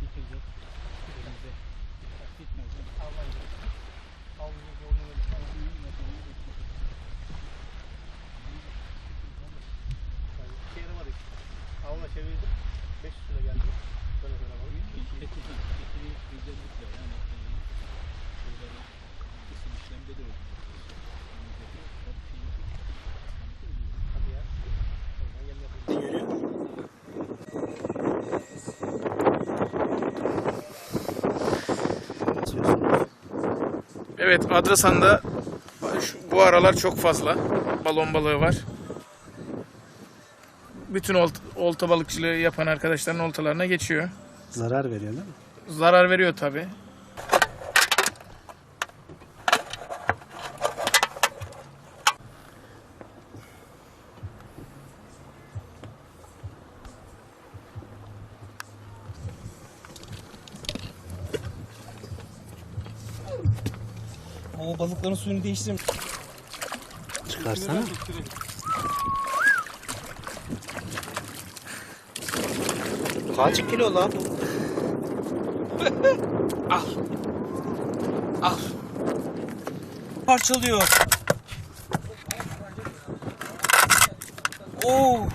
Bitecek. Elimize. Bitmez. Avlayacak. Avlayacak. Avlayacak. Avlayacak. Çeviremedik. Avla çevirdim. 500 lira geldi. Böyle böyle var. Getirdim. Getireyim. Güzellikle yani. Burada kısım işlemde de oldu. Hadi ya. Ben gelmem. Evet Adrasan'da bu aralar çok fazla balon balığı var. Bütün olt, olta balıkçılığı yapan arkadaşların oltalarına geçiyor. Zarar veriyor değil mi? Zarar veriyor tabi. O balıkların suyunu değiştirin. Çıkarsana. Kaç kilo lan bu? Parçalıyor. Oo.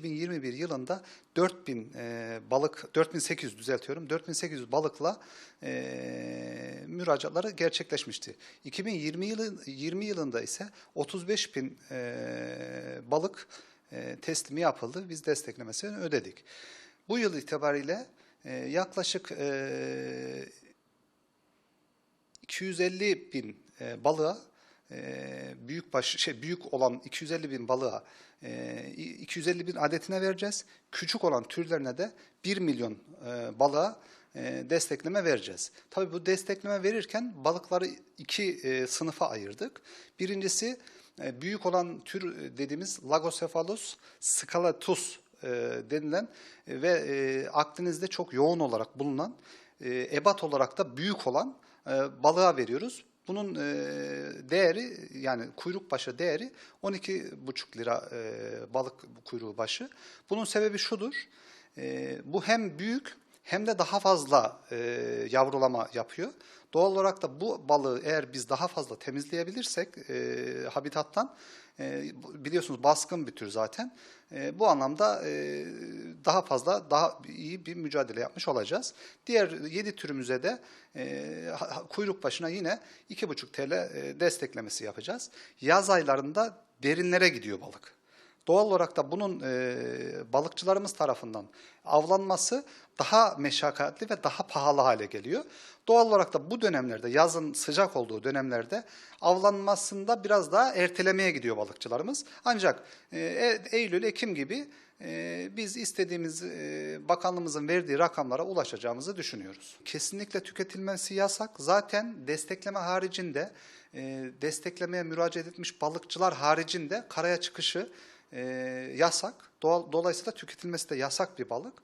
2021 yılında 4000 e, balık 4800 düzeltiyorum 4800 balıkla e, müracaatları gerçekleşmişti. 2020 yılı 20 yılında ise 35000 e, balık e, teslimi yapıldı. Biz desteklemesini ödedik. Bu yıl itibariyle e, yaklaşık e, 250 bin e, balığa e, büyük baş şey büyük olan 250 bin balığa e, 250 bin adetine vereceğiz. Küçük olan türlerine de 1 milyon e, balığa e, destekleme vereceğiz. Tabii bu destekleme verirken balıkları iki e, sınıfa ayırdık. Birincisi e, büyük olan tür e, dediğimiz Lagopephalus scalatus e, denilen e, ve e, Akdeniz'de çok yoğun olarak bulunan e, ebat olarak da büyük olan e, balığa veriyoruz. Bunun e, değeri yani kuyruk başı değeri 12,5 lira e, balık kuyruğu başı. Bunun sebebi şudur. E, bu hem büyük hem de daha fazla e, yavrulama yapıyor. Doğal olarak da bu balığı eğer biz daha fazla temizleyebilirsek e, habitattan e, biliyorsunuz baskın bir tür zaten. E, bu anlamda e, daha fazla daha iyi bir mücadele yapmış olacağız. Diğer 7 türümüze de e, kuyruk başına yine 2,5 TL e, desteklemesi yapacağız. Yaz aylarında derinlere gidiyor balık. Doğal olarak da bunun e, balıkçılarımız tarafından avlanması daha meşakkatli ve daha pahalı hale geliyor. Doğal olarak da bu dönemlerde, yazın sıcak olduğu dönemlerde avlanmasında biraz daha ertelemeye gidiyor balıkçılarımız. Ancak e, Eylül, Ekim gibi e, biz istediğimiz e, bakanlığımızın verdiği rakamlara ulaşacağımızı düşünüyoruz. Kesinlikle tüketilmesi yasak. Zaten destekleme haricinde, e, desteklemeye müracaat etmiş balıkçılar haricinde karaya çıkışı e, yasak. Doğal, dolayısıyla tüketilmesi de yasak bir balık.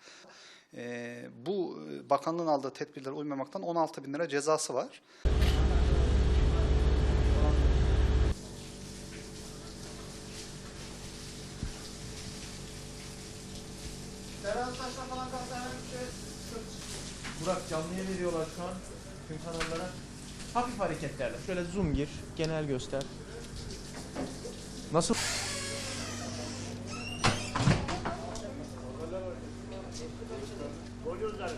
E, bu bakanlığın aldığı tedbirlere uymamaktan 16 bin lira cezası var. Burak canlıya veriyorlar şu an tüm kanallara. Hafif hareketlerle. Şöyle zoom gir, genel göster. Nasıl? Ucuzlar.